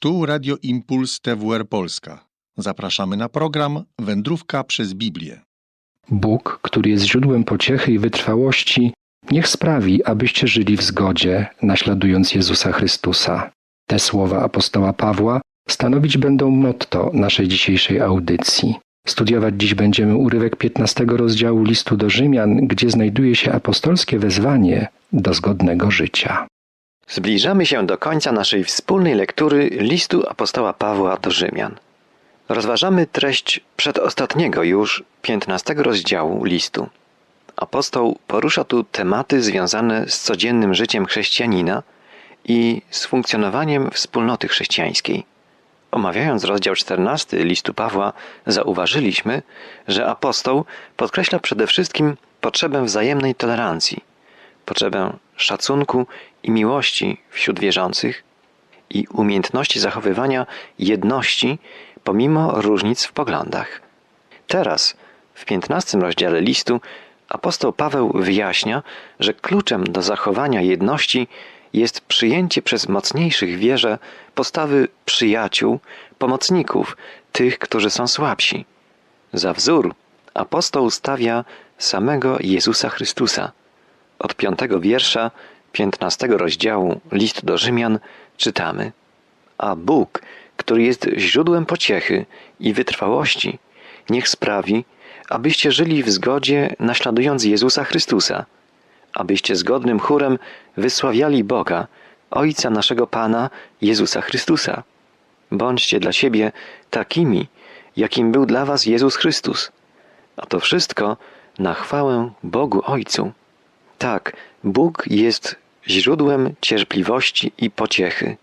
Tu Radio Impuls TWR Polska. Zapraszamy na program Wędrówka przez Biblię. Bóg, który jest źródłem pociechy i wytrwałości, niech sprawi, abyście żyli w zgodzie, naśladując Jezusa Chrystusa. Te słowa apostoła Pawła stanowić będą motto naszej dzisiejszej audycji. Studiować dziś będziemy urywek 15 rozdziału listu do Rzymian, gdzie znajduje się apostolskie wezwanie do zgodnego życia. Zbliżamy się do końca naszej wspólnej lektury listu apostoła Pawła do Rzymian. Rozważamy treść przedostatniego już 15 rozdziału listu. Apostoł porusza tu tematy związane z codziennym życiem chrześcijanina i z funkcjonowaniem wspólnoty chrześcijańskiej. Omawiając rozdział 14 listu Pawła, zauważyliśmy, że apostoł podkreśla przede wszystkim potrzebę wzajemnej tolerancji, potrzebę szacunku i miłości wśród wierzących i umiejętności zachowywania jedności pomimo różnic w poglądach. Teraz, w 15 rozdziale listu, apostoł Paweł wyjaśnia, że kluczem do zachowania jedności jest przyjęcie przez mocniejszych wierze postawy przyjaciół, pomocników, tych, którzy są słabsi. Za wzór apostoł stawia samego Jezusa Chrystusa. Od piątego wiersza 15 rozdziału listu do Rzymian czytamy: A Bóg, który jest źródłem pociechy i wytrwałości, niech sprawi, abyście żyli w zgodzie, naśladując Jezusa Chrystusa, abyście zgodnym chórem wysławiali Boga, Ojca naszego Pana Jezusa Chrystusa. Bądźcie dla siebie takimi, jakim był dla was Jezus Chrystus. A to wszystko na chwałę Bogu Ojcu. Tak, Bóg jest źródłem cierpliwości i pociechy.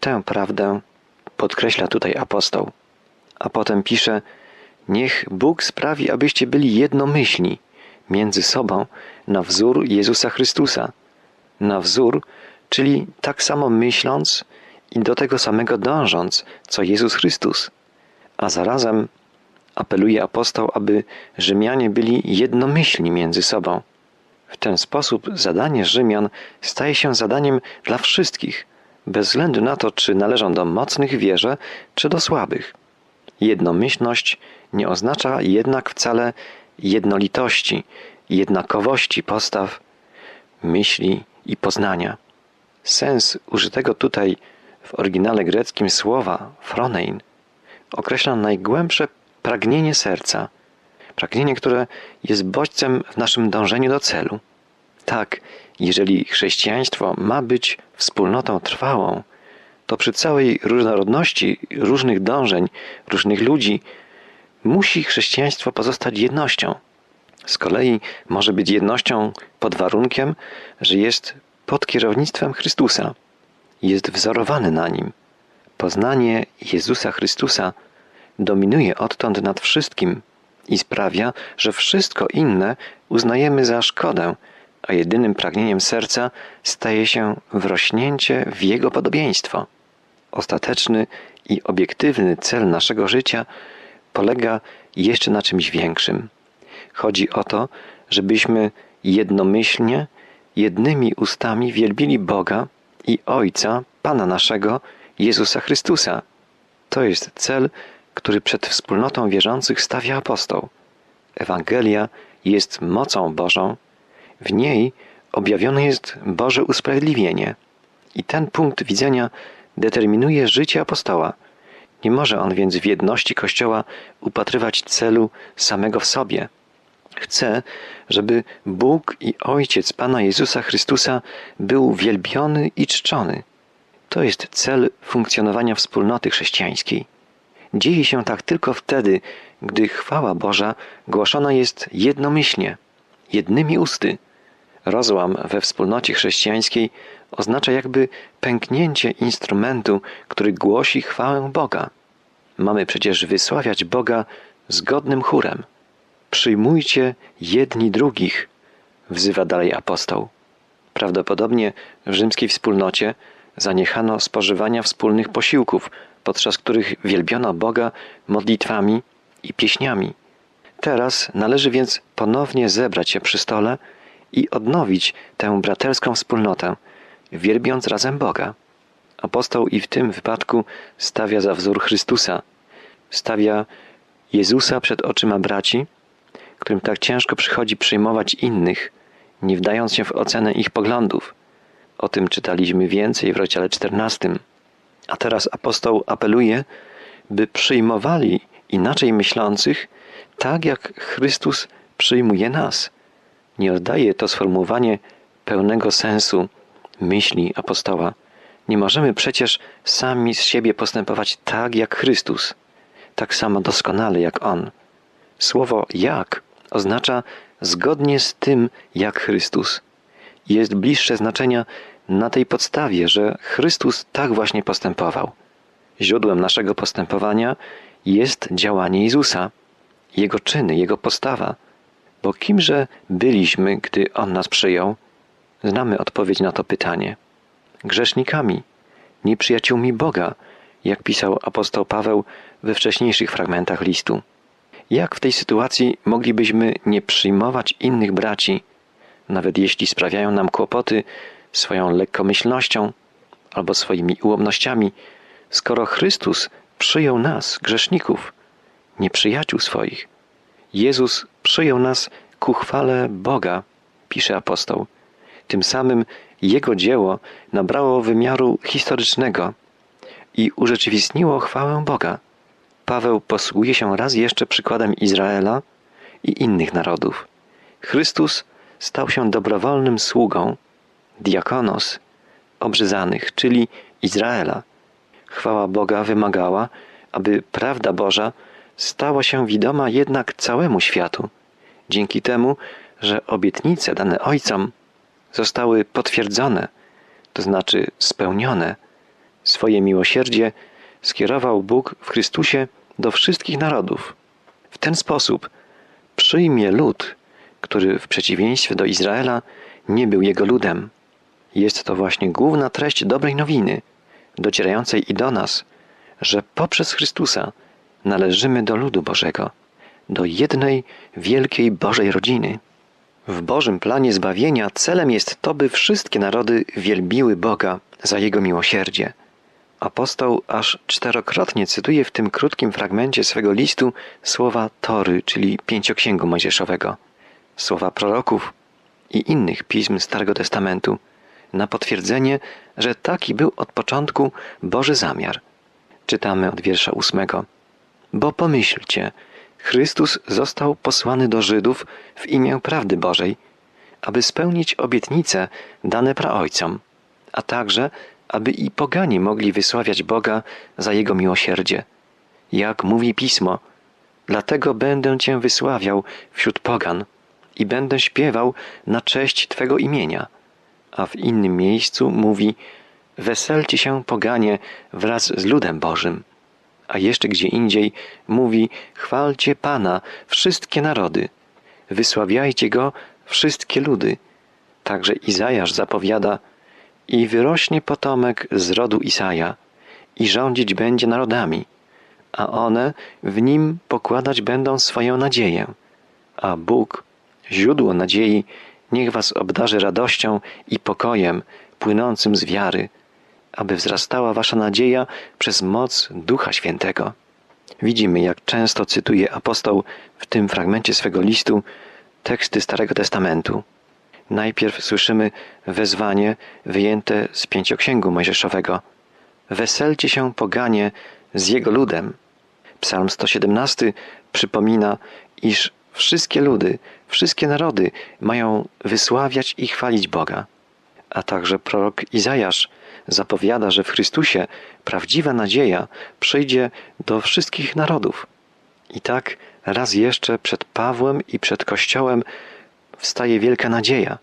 Tę prawdę podkreśla tutaj apostoł. A potem pisze: Niech Bóg sprawi, abyście byli jednomyślni między sobą na wzór Jezusa Chrystusa. Na wzór, czyli tak samo myśląc i do tego samego dążąc, co Jezus Chrystus. A zarazem apeluje apostoł, aby Rzymianie byli jednomyślni między sobą. W ten sposób zadanie Rzymian staje się zadaniem dla wszystkich, bez względu na to, czy należą do mocnych wierze, czy do słabych. Jednomyślność nie oznacza jednak wcale jednolitości, jednakowości postaw, myśli i poznania. Sens użytego tutaj w oryginale greckim słowa fronein określa najgłębsze pragnienie serca, pragnienie, które jest bodźcem w naszym dążeniu do celu. Tak, jeżeli chrześcijaństwo ma być wspólnotą trwałą, to przy całej różnorodności różnych dążeń, różnych ludzi, musi chrześcijaństwo pozostać jednością. Z kolei może być jednością pod warunkiem, że jest pod kierownictwem Chrystusa, jest wzorowany na nim. Poznanie Jezusa Chrystusa dominuje odtąd nad wszystkim i sprawia, że wszystko inne uznajemy za szkodę, a jedynym pragnieniem serca staje się wrośnięcie w Jego podobieństwo. Ostateczny i obiektywny cel naszego życia polega jeszcze na czymś większym. Chodzi o to, żebyśmy jednomyślnie, jednymi ustami wielbili Boga i Ojca, Pana naszego, Jezusa Chrystusa. To jest cel, który przed wspólnotą wierzących stawia apostoł. Ewangelia jest mocą Bożą, w niej objawione jest Boże usprawiedliwienie. I ten punkt widzenia determinuje życie apostoła. Nie może on więc w jedności Kościoła upatrywać celu samego w sobie. Chce, żeby Bóg i Ojciec Pana Jezusa Chrystusa był wielbiony i czczony. To jest cel funkcjonowania wspólnoty chrześcijańskiej. Dzieje się tak tylko wtedy, gdy chwała Boża głoszona jest jednomyślnie, jednymi usty. Rozłam we wspólnocie chrześcijańskiej oznacza jakby pęknięcie instrumentu, który głosi chwałę Boga. Mamy przecież wysławiać Boga zgodnym chórem. Przyjmujcie jedni drugich, wzywa dalej apostoł. Prawdopodobnie w rzymskiej wspólnocie zaniechano spożywania wspólnych posiłków, podczas których wielbiono Boga modlitwami i pieśniami. Teraz należy więc ponownie zebrać się przy stole i odnowić tę braterską wspólnotę, wielbiąc razem Boga. Apostoł i w tym wypadku stawia za wzór Chrystusa. Stawia Jezusa przed oczyma braci, którym tak ciężko przychodzi przyjmować innych, nie wdając się w ocenę ich poglądów. O tym czytaliśmy więcej w rozdziale 14. A teraz apostoł apeluje, by przyjmowali inaczej myślących, tak jak Chrystus przyjmuje nas. Nie oddaje to sformułowanie pełnego sensu myśli apostoła. Nie możemy przecież sami z siebie postępować tak jak Chrystus, tak samo doskonale jak On. Słowo jak oznacza zgodnie z tym jak Chrystus. Jest bliższe znaczenia na tej podstawie, że Chrystus tak właśnie postępował. Źródłem naszego postępowania jest działanie Jezusa, Jego czyny, Jego postawa. Bo kimże byliśmy, gdy On nas przyjął? Znamy odpowiedź na to pytanie. Grzesznikami, nieprzyjaciółmi Boga, jak pisał apostoł Paweł we wcześniejszych fragmentach listu. Jak w tej sytuacji moglibyśmy nie przyjmować innych braci, nawet jeśli sprawiają nam kłopoty swoją lekkomyślnością albo swoimi ułomnościami, skoro Chrystus przyjął nas, grzeszników, nieprzyjaciół swoich? Jezus przyjął nas ku chwale Boga, pisze apostoł. Tym samym Jego dzieło nabrało wymiaru historycznego i urzeczywistniło chwałę Boga. Paweł posługuje się raz jeszcze przykładem Izraela i innych narodów. Chrystus stał się dobrowolnym sługą, diakonos, obrzezanych, czyli Izraela. Chwała Boga wymagała, aby prawda Boża stała się widoma jednak całemu światu, dzięki temu, że obietnice dane Ojcom zostały potwierdzone, to znaczy spełnione. Swoje miłosierdzie skierował Bóg w Chrystusie do wszystkich narodów. W ten sposób przyjmie lud, który w przeciwieństwie do Izraela nie był jego ludem. Jest to właśnie główna treść dobrej nowiny, docierającej i do nas, że poprzez Chrystusa należymy do ludu Bożego, do jednej wielkiej Bożej rodziny. W Bożym planie zbawienia celem jest to, by wszystkie narody wielbiły Boga za Jego miłosierdzie. Apostoł aż czterokrotnie cytuje w tym krótkim fragmencie swego listu słowa Tory, czyli pięcioksięgu mojżeszowego, słowa proroków i innych pism Starego Testamentu, na potwierdzenie, że taki był od początku Boży zamiar. Czytamy od wiersza ósmego. Bo pomyślcie, Chrystus został posłany do Żydów w imię prawdy Bożej, aby spełnić obietnice dane praojcom, a także aby i pogani mogli wysławiać Boga za Jego miłosierdzie. Jak mówi Pismo, dlatego będę Cię wysławiał wśród pogan i będę śpiewał na cześć Twego imienia. A w innym miejscu mówi, weselcie się poganie wraz z ludem Bożym. A jeszcze gdzie indziej mówi, chwalcie Pana wszystkie narody, wysławiajcie Go wszystkie ludy. Także Izajasz zapowiada, i wyrośnie potomek z rodu Isaja i rządzić będzie narodami, a one w nim pokładać będą swoją nadzieję. A Bóg, źródło nadziei, niech was obdarzy radością i pokojem płynącym z wiary, aby wzrastała wasza nadzieja przez moc Ducha Świętego. Widzimy, jak często cytuje apostoł w tym fragmencie swego listu teksty Starego Testamentu. Najpierw słyszymy wezwanie wyjęte z pięcioksięgu mojżeszowego. Weselcie się poganie z jego ludem. Psalm 117 przypomina, iż wszystkie ludy, wszystkie narody mają wysławiać i chwalić Boga. A także prorok Izajasz zapowiada, że w Chrystusie prawdziwa nadzieja przyjdzie do wszystkich narodów. I tak raz jeszcze przed Pawłem i przed Kościołem wstaje wielka nadzieja.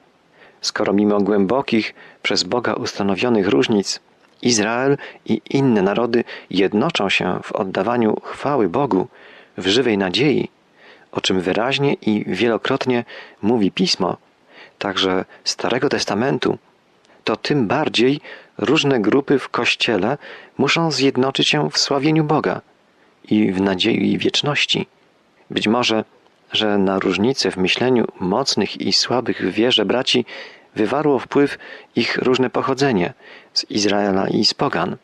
Skoro mimo głębokich, przez Boga ustanowionych różnic, Izrael i inne narody jednoczą się w oddawaniu chwały Bogu, w żywej nadziei, o czym wyraźnie i wielokrotnie mówi Pismo, także Starego Testamentu, to tym bardziej różne grupy w Kościele muszą zjednoczyć się w sławieniu Boga i w nadziei wieczności. Być może że na różnice w myśleniu mocnych i słabych w wierze braci wywarło wpływ ich różne pochodzenie z Izraela i z Pogan.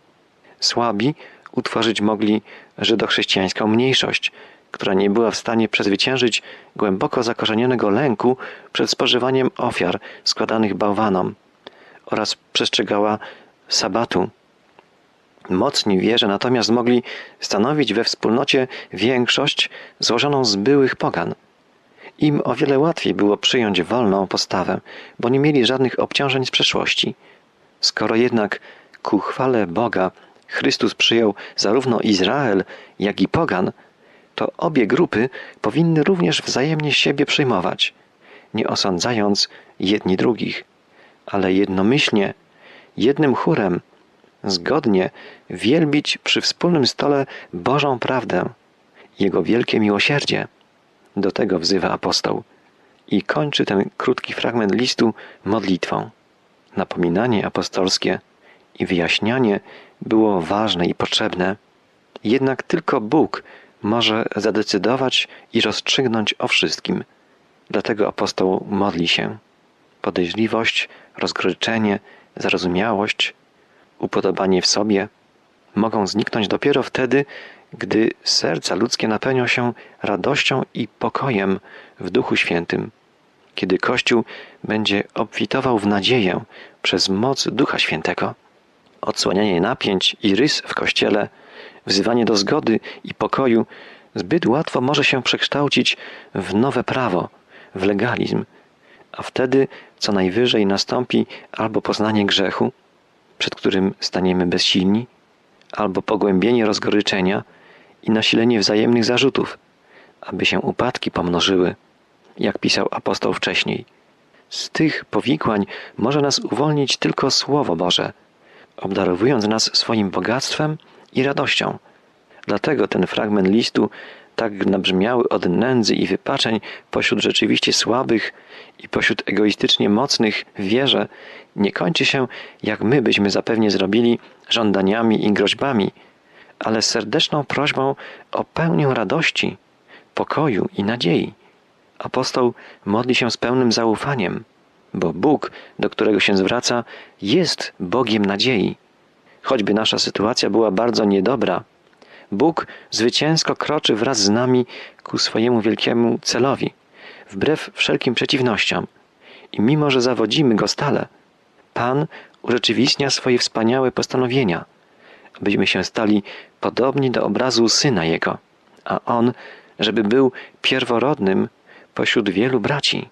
Słabi utworzyć mogli żydochrześcijańską mniejszość, która nie była w stanie przezwyciężyć głęboko zakorzenionego lęku przed spożywaniem ofiar składanych bałwanom oraz przestrzegała sabatu. Mocni wierze natomiast mogli stanowić we wspólnocie większość złożoną z byłych pogan. Im o wiele łatwiej było przyjąć wolną postawę, bo nie mieli żadnych obciążeń z przeszłości. Skoro jednak ku chwale Boga Chrystus przyjął zarówno Izrael, jak i pogan, to obie grupy powinny również wzajemnie siebie przyjmować, nie osądzając jedni drugich, ale jednomyślnie, jednym chórem, zgodnie wielbić przy wspólnym stole Bożą prawdę, Jego wielkie miłosierdzie. Do tego wzywa apostoł i kończy ten krótki fragment listu modlitwą. Napominanie apostolskie i wyjaśnianie było ważne i potrzebne, jednak tylko Bóg może zadecydować i rozstrzygnąć o wszystkim. Dlatego apostoł modli się. Podejrzliwość, rozgoryczenie, zarozumiałość, upodobanie w sobie mogą zniknąć dopiero wtedy, gdy serca ludzkie napełnią się radością i pokojem w Duchu Świętym, kiedy Kościół będzie obfitował w nadzieję przez moc Ducha Świętego. Odsłanianie napięć i rys w Kościele, wzywanie do zgody i pokoju zbyt łatwo może się przekształcić w nowe prawo, w legalizm, a wtedy co najwyżej nastąpi albo poznanie grzechu, przed którym staniemy bezsilni, albo pogłębienie rozgoryczenia i nasilenie wzajemnych zarzutów, aby się upadki pomnożyły, jak pisał apostoł wcześniej. Z tych powikłań może nas uwolnić tylko Słowo Boże, obdarowując nas swoim bogactwem i radością. Dlatego ten fragment listu, tak nabrzmiały od nędzy i wypaczeń pośród rzeczywiście słabych i pośród egoistycznie mocnych w wierze, nie kończy się, jak my byśmy zapewnie zrobili, żądaniami i groźbami, ale serdeczną prośbą o pełnię radości, pokoju i nadziei. Apostoł modli się z pełnym zaufaniem, bo Bóg, do którego się zwraca, jest Bogiem nadziei. Choćby nasza sytuacja była bardzo niedobra, Bóg zwycięsko kroczy wraz z nami ku swojemu wielkiemu celowi, wbrew wszelkim przeciwnościom. I mimo, że zawodzimy Go stale, Pan urzeczywistnia swoje wspaniałe postanowienia, abyśmy się stali podobni do obrazu Syna Jego, a On, żeby był pierworodnym pośród wielu braci.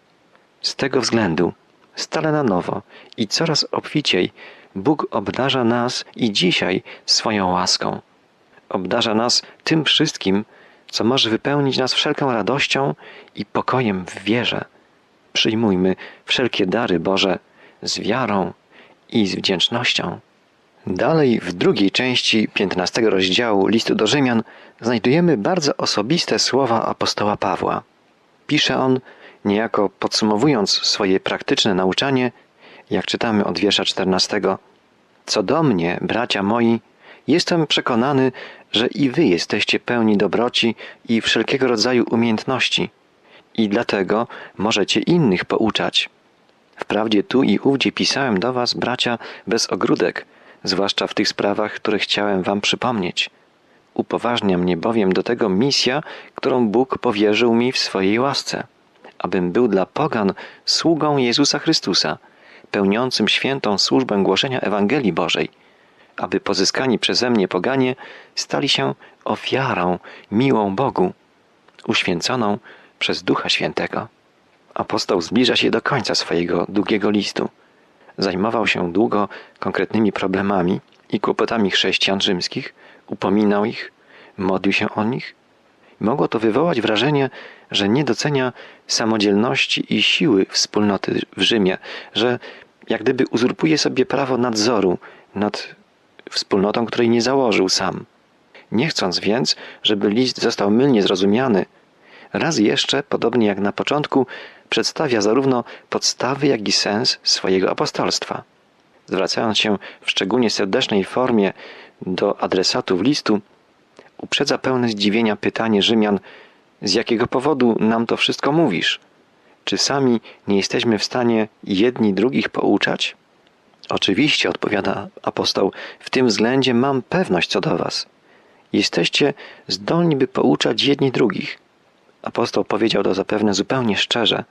Z tego względu, stale na nowo i coraz obficiej, Bóg obdarza nas i dzisiaj swoją łaską. Obdarza nas tym wszystkim, co może wypełnić nas wszelką radością i pokojem w wierze. Przyjmujmy wszelkie dary Boże z wiarą i z wdzięcznością. Dalej w drugiej części 15 rozdziału listu do Rzymian znajdujemy bardzo osobiste słowa apostoła Pawła. Pisze on, niejako podsumowując swoje praktyczne nauczanie, jak czytamy od wiersza 14. Co do mnie, bracia moi, jestem przekonany, że i wy jesteście pełni dobroci i wszelkiego rodzaju umiejętności i dlatego możecie innych pouczać. Wprawdzie tu i ówdzie pisałem do was, bracia, bez ogródek, zwłaszcza w tych sprawach, które chciałem wam przypomnieć. Upoważnia mnie bowiem do tego misja, którą Bóg powierzył mi w swojej łasce, abym był dla pogan sługą Jezusa Chrystusa, pełniącym świętą służbę głoszenia Ewangelii Bożej, aby pozyskani przeze mnie poganie stali się ofiarą miłą Bogu, uświęconą przez Ducha Świętego. Apostoł zbliża się do końca swojego długiego listu. Zajmował się długo konkretnymi problemami i kłopotami chrześcijan rzymskich, upominał ich, modlił się o nich. Mogło to wywołać wrażenie, że nie docenia samodzielności i siły wspólnoty w Rzymie, że jak gdyby uzurpuje sobie prawo nadzoru nad wspólnotą, której nie założył sam. Nie chcąc więc, żeby list został mylnie zrozumiany, raz jeszcze, podobnie jak na początku, przedstawia zarówno podstawy, jak i sens swojego apostolstwa. Zwracając się w szczególnie serdecznej formie do adresatów listu, uprzedza pełne zdziwienia pytanie Rzymian, z jakiego powodu nam to wszystko mówisz? Czy sami nie jesteśmy w stanie jedni drugich pouczać? Oczywiście, odpowiada apostoł, w tym względzie mam pewność co do Was. Jesteście zdolni, by pouczać jedni drugich. Apostoł powiedział to zapewne zupełnie szczerze.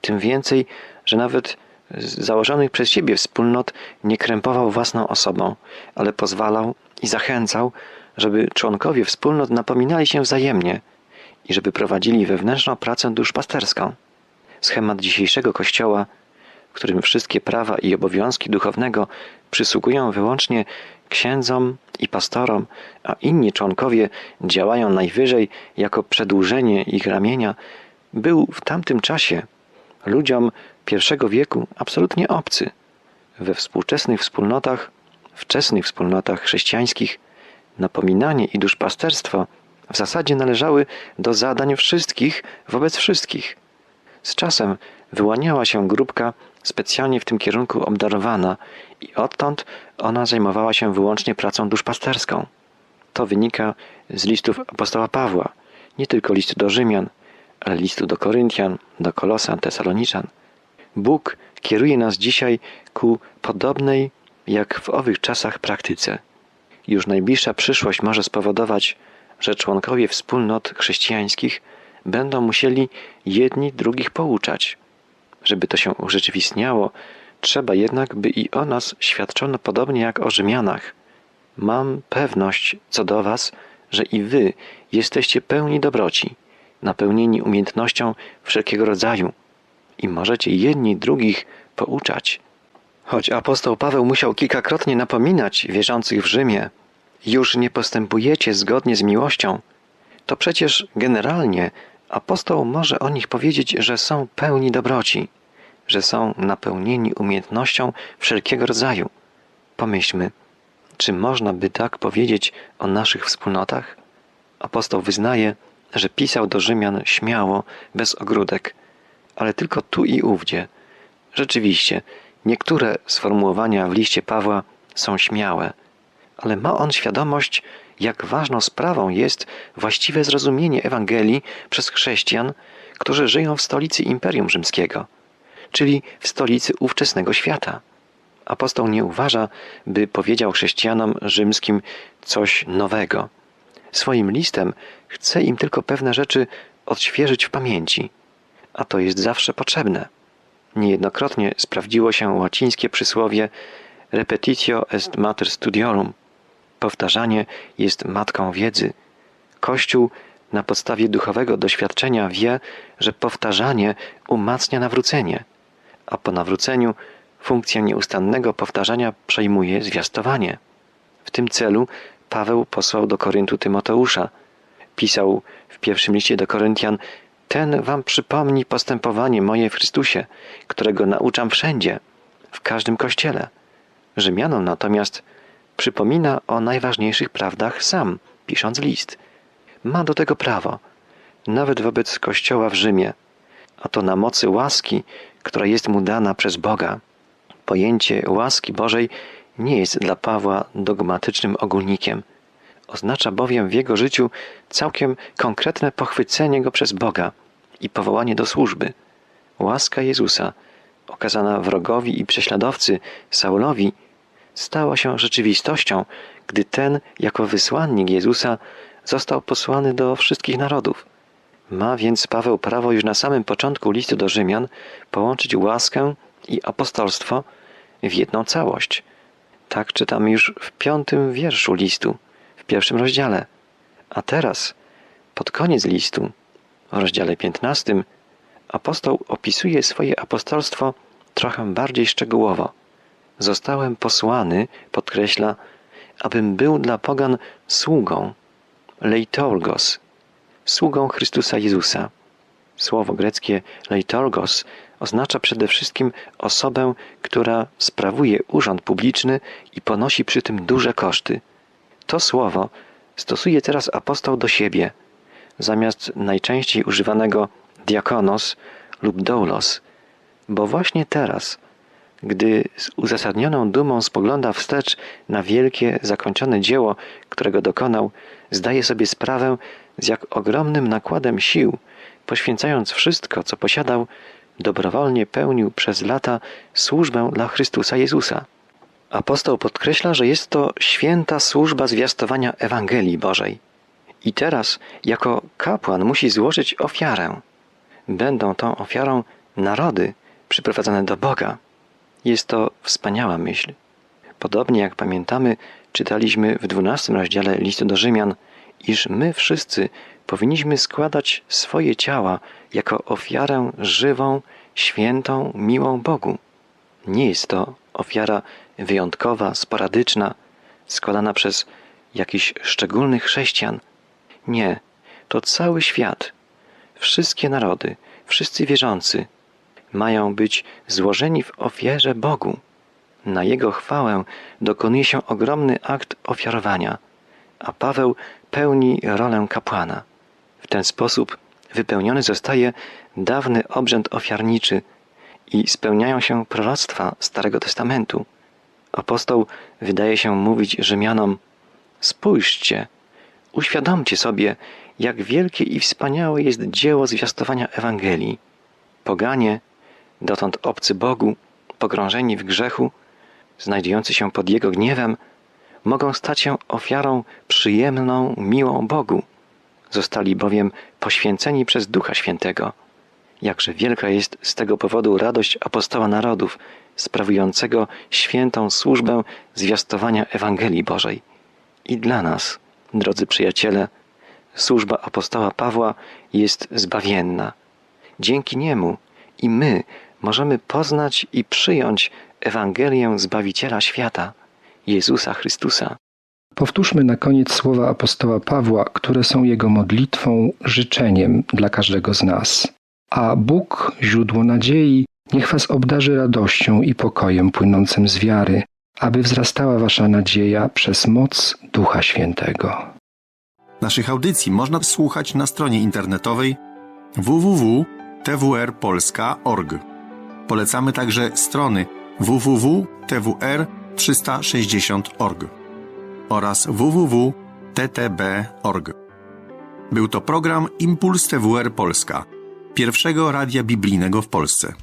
Tym więcej, że nawet założonych przez siebie wspólnot nie krępował własną osobą, ale pozwalał i zachęcał, żeby członkowie wspólnot napominali się wzajemnie i żeby prowadzili wewnętrzną pracę duszpasterską. Schemat dzisiejszego Kościoła, w którym wszystkie prawa i obowiązki duchownego przysługują wyłącznie księdzom i pastorom, a inni członkowie działają najwyżej jako przedłużenie ich ramienia, był w tamtym czasie ludziom pierwszego wieku absolutnie obcy. We współczesnych wspólnotach, wczesnych wspólnotach chrześcijańskich, napominanie i duszpasterstwo w zasadzie należały do zadań wszystkich wobec wszystkich. Z czasem wyłaniała się grupka specjalnie w tym kierunku obdarowana i odtąd ona zajmowała się wyłącznie pracą duszpasterską. To wynika z listów apostoła Pawła, nie tylko listu do Rzymian, ale listu do Koryntian, do Kolosan, Tesaloniczan. Bóg kieruje nas dzisiaj ku podobnej, jak w owych czasach, praktyce. Już najbliższa przyszłość może spowodować, że członkowie wspólnot chrześcijańskich będą musieli jedni drugich pouczać. Żeby to się urzeczywistniało, trzeba jednak, by i o nas świadczono podobnie jak o Rzymianach. Mam pewność co do Was, że i Wy jesteście pełni dobroci, napełnieni umiejętnością wszelkiego rodzaju i możecie jedni drugich pouczać. Choć apostoł Paweł musiał kilkakrotnie napominać wierzących w Rzymie, już nie postępujecie zgodnie z miłością, to przecież generalnie apostoł może o nich powiedzieć, że są pełni dobroci, że są napełnieni umiejętnością wszelkiego rodzaju. Pomyślmy, czy można by tak powiedzieć o naszych wspólnotach? Apostoł wyznaje, że pisał do Rzymian śmiało, bez ogródek, ale tylko tu i ówdzie. Rzeczywiście, niektóre sformułowania w liście Pawła są śmiałe, ale ma on świadomość, jak ważną sprawą jest właściwe zrozumienie Ewangelii przez chrześcijan, którzy żyją w stolicy Imperium Rzymskiego, czyli w stolicy ówczesnego świata. Apostoł nie uważa, by powiedział chrześcijanom rzymskim coś nowego. Swoim listem chce im tylko pewne rzeczy odświeżyć w pamięci, a to jest zawsze potrzebne. Niejednokrotnie sprawdziło się łacińskie przysłowie repetitio est mater studiorum. Powtarzanie jest matką wiedzy. Kościół na podstawie duchowego doświadczenia wie, że powtarzanie umacnia nawrócenie, a po nawróceniu funkcję nieustannego powtarzania przejmuje zwiastowanie. W tym celu Paweł posłał do Koryntu Tymoteusza. Pisał w pierwszym liście do Koryntian: Ten wam przypomni postępowanie moje w Chrystusie, którego nauczam wszędzie, w każdym kościele. Rzymianom natomiast przypomina o najważniejszych prawdach sam, pisząc list. Ma do tego prawo, nawet wobec kościoła w Rzymie, a to na mocy łaski, która jest mu dana przez Boga. Pojęcie łaski Bożej nie jest dla Pawła dogmatycznym ogólnikiem. Oznacza bowiem w jego życiu całkiem konkretne pochwycenie go przez Boga i powołanie do służby. Łaska Jezusa, okazana wrogowi i prześladowcy Saulowi, stała się rzeczywistością, gdy ten, jako wysłannik Jezusa, został posłany do wszystkich narodów. Ma więc Paweł prawo już na samym początku listu do Rzymian połączyć łaskę i apostolstwo w jedną całość. Tak czytamy już w piątym wierszu listu, pierwszym rozdziale. A teraz, pod koniec listu, w rozdziale piętnastym, apostoł opisuje swoje apostolstwo trochę bardziej szczegółowo. Zostałem posłany, podkreśla, abym był dla pogan sługą, leitorgos, sługą Chrystusa Jezusa. Słowo greckie leitorgos oznacza przede wszystkim osobę, która sprawuje urząd publiczny i ponosi przy tym duże koszty. To słowo stosuje teraz apostoł do siebie, zamiast najczęściej używanego diakonos lub doulos, bo właśnie teraz, gdy z uzasadnioną dumą spogląda wstecz na wielkie, zakończone dzieło, którego dokonał, zdaje sobie sprawę, z jak ogromnym nakładem sił, poświęcając wszystko, co posiadał, dobrowolnie pełnił przez lata służbę dla Chrystusa Jezusa. Apostoł podkreśla, że jest to święta służba zwiastowania Ewangelii Bożej. I teraz, jako kapłan, musi złożyć ofiarę. Będą tą ofiarą narody przyprowadzone do Boga. Jest to wspaniała myśl. Podobnie jak pamiętamy, czytaliśmy w dwunastym rozdziale listu do Rzymian, iż my wszyscy powinniśmy składać swoje ciała jako ofiarę żywą, świętą, miłą Bogu. Nie jest to ofiara wyjątkowa, sporadyczna, składana przez jakichś szczególnych chrześcijan. Nie, to cały świat, wszystkie narody, wszyscy wierzący mają być złożeni w ofierze Bogu. Na Jego chwałę dokonuje się ogromny akt ofiarowania, a Paweł pełni rolę kapłana. W ten sposób wypełniony zostaje dawny obrzęd ofiarniczy i spełniają się proroctwa Starego Testamentu. Apostoł wydaje się mówić Rzymianom: Spójrzcie, uświadomcie sobie, jak wielkie i wspaniałe jest dzieło zwiastowania Ewangelii. Poganie, dotąd obcy Bogu, pogrążeni w grzechu, znajdujący się pod Jego gniewem, mogą stać się ofiarą przyjemną, miłą Bogu. Zostali bowiem poświęceni przez Ducha Świętego. Jakże wielka jest z tego powodu radość apostoła narodów, sprawującego świętą służbę zwiastowania Ewangelii Bożej. I dla nas, drodzy przyjaciele, służba apostoła Pawła jest zbawienna. Dzięki niemu i my możemy poznać i przyjąć Ewangelię Zbawiciela świata, Jezusa Chrystusa. Powtórzmy na koniec słowa apostoła Pawła, które są jego modlitwą, życzeniem dla każdego z nas. A Bóg, źródło nadziei, niech was obdarzy radością i pokojem płynącym z wiary, aby wzrastała wasza nadzieja przez moc Ducha Świętego. Naszych audycji można słuchać na stronie internetowej www.twrpolska.org. Polecamy także strony www.twr360.org oraz www.ttb.org. Był to program Impuls TWR Polska, pierwszego radia biblijnego w Polsce.